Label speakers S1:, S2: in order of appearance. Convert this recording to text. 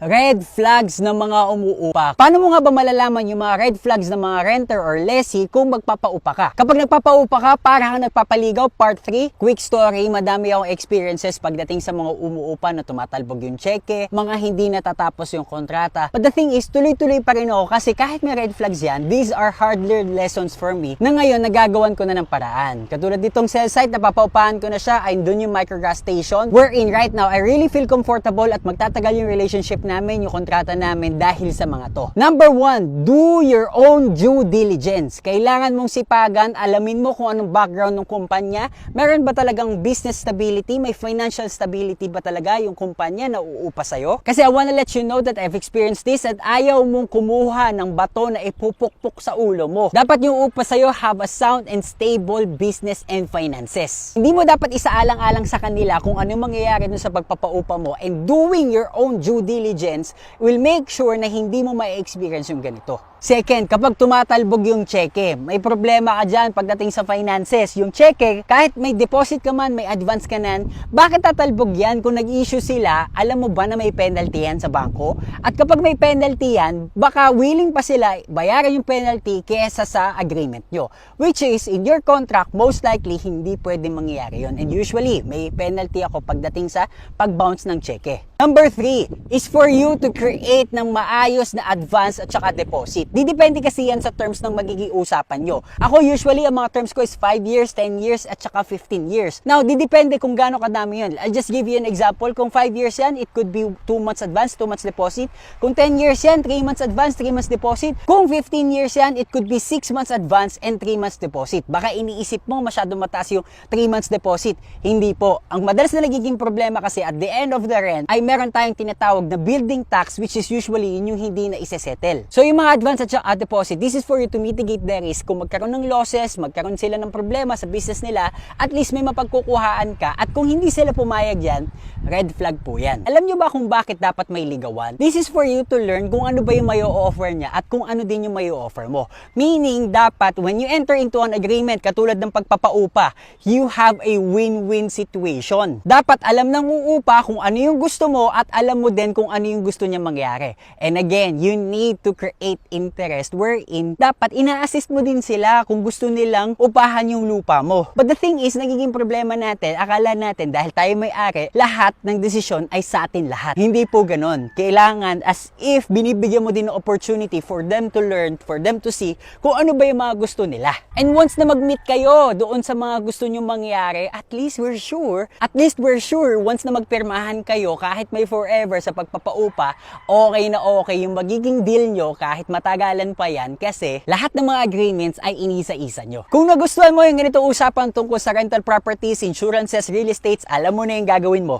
S1: red flags ng mga umuupa. Paano mo nga ba malalaman yung mga red flags ng mga renter or lessee kung magpapaupa ka? Kapag nagpapaupa ka, para kang nagpapaligaw, part 3, quick story, madami akong experiences pagdating sa mga umuupa na tumatalbog yung cheque, mga hindi natatapos yung kontrata. But the thing is, tuloy-tuloy pa rin ako kasi kahit may red flags yan, these are hard-learned lessons for me na ngayon nagagawan ko na ng paraan. Katulad ditong cell site, napapaupahan ko na siya, ay doon yung microgas station, wherein right now, I really feel comfortable at magtatagal yung relationship namin, yung kontrata namin dahil sa mga to. Number one, do your own due diligence. Kailangan mong sipagan, alamin mo kung anong background ng kumpanya, meron ba talagang business stability, may financial stability ba talaga yung kumpanya na uupa sa'yo? Kasi I wanna let you know that I've experienced this at ayaw mong kumuha ng bato na ipupukpok sa ulo mo. Dapat yung upa sa'yo have a sound and stable business and finances. Hindi mo dapat isaalang-alang sa kanila kung ano mangyayari dun sa pagpapaupa mo and doing your own due diligence will make sure na hindi mo ma-experience yung ganito. Second, kapag tumatalbog yung cheque, may problema ka dyan pagdating sa finances. Yung cheque, kahit may deposit ka man, may advance ka nan, bakit tatalbog yan kung nag-issue sila, alam mo ba na may penalty yan sa bangko? At kapag may penalty yan, baka willing pa sila bayaran yung penalty kesa sa agreement nyo. Which is, in your contract, most likely, hindi pwede mangyayari yon And usually, may penalty ako pagdating sa pag-bounce ng cheque. Number three is for you to create ng maayos na advance at saka deposit. Di depende kasi yan sa terms ng magiging usapan nyo. Ako usually, ang mga terms ko is 5 years, 10 years, at saka 15 years. Now, di depende kung gaano kadami yun. I'll just give you an example. Kung 5 years yan, it could be 2 months advance, 2 months deposit. Kung 10 years yan, 3 months advance, 3 months deposit. Kung 15 years yan, it could be 6 months advance and 3 months deposit. Baka iniisip mo masyado mataas yung 3 months deposit. Hindi po. Ang madalas na nagiging problema kasi at the end of the rent ay meron tayong tinatawag na building tax which is usually yun yung hindi na isesettle. So yung mga advance at saka deposit, this is for you to mitigate the risk. Kung magkaroon ng losses, magkaroon sila ng problema sa business nila, at least may mapagkukuhaan ka. At kung hindi sila pumayag yan, red flag po yan. Alam nyo ba kung bakit dapat may ligawan? This is for you to learn kung ano ba yung may offer niya at kung ano din yung may offer mo. Meaning, dapat when you enter into an agreement, katulad ng pagpapaupa, you have a win-win situation. Dapat alam ng uupa kung ano yung gusto mo at alam mo din kung ano yung gusto niya mangyari. And again, you need to create interest wherein dapat ina-assist mo din sila kung gusto nilang upahan yung lupa mo. But the thing is, nagiging problema natin, akala natin dahil tayo may-ari, lahat ng desisyon ay sa atin lahat. Hindi po ganon. Kailangan as if binibigyan mo din ng opportunity for them to learn, for them to see kung ano ba yung mga gusto nila. And once na mag-meet kayo doon sa mga gusto nyo mangyari, at least we're sure, at least we're sure once na magpirmahan kayo kahit may forever sa pagpapaupa, okay na okay yung magiging deal nyo kahit matagalan pa yan kasi lahat ng mga agreements ay inisa-isa nyo. Kung nagustuhan mo yung ganito usapan tungkol sa rental properties, insurances, real estates, alam mo na yung gagawin mo.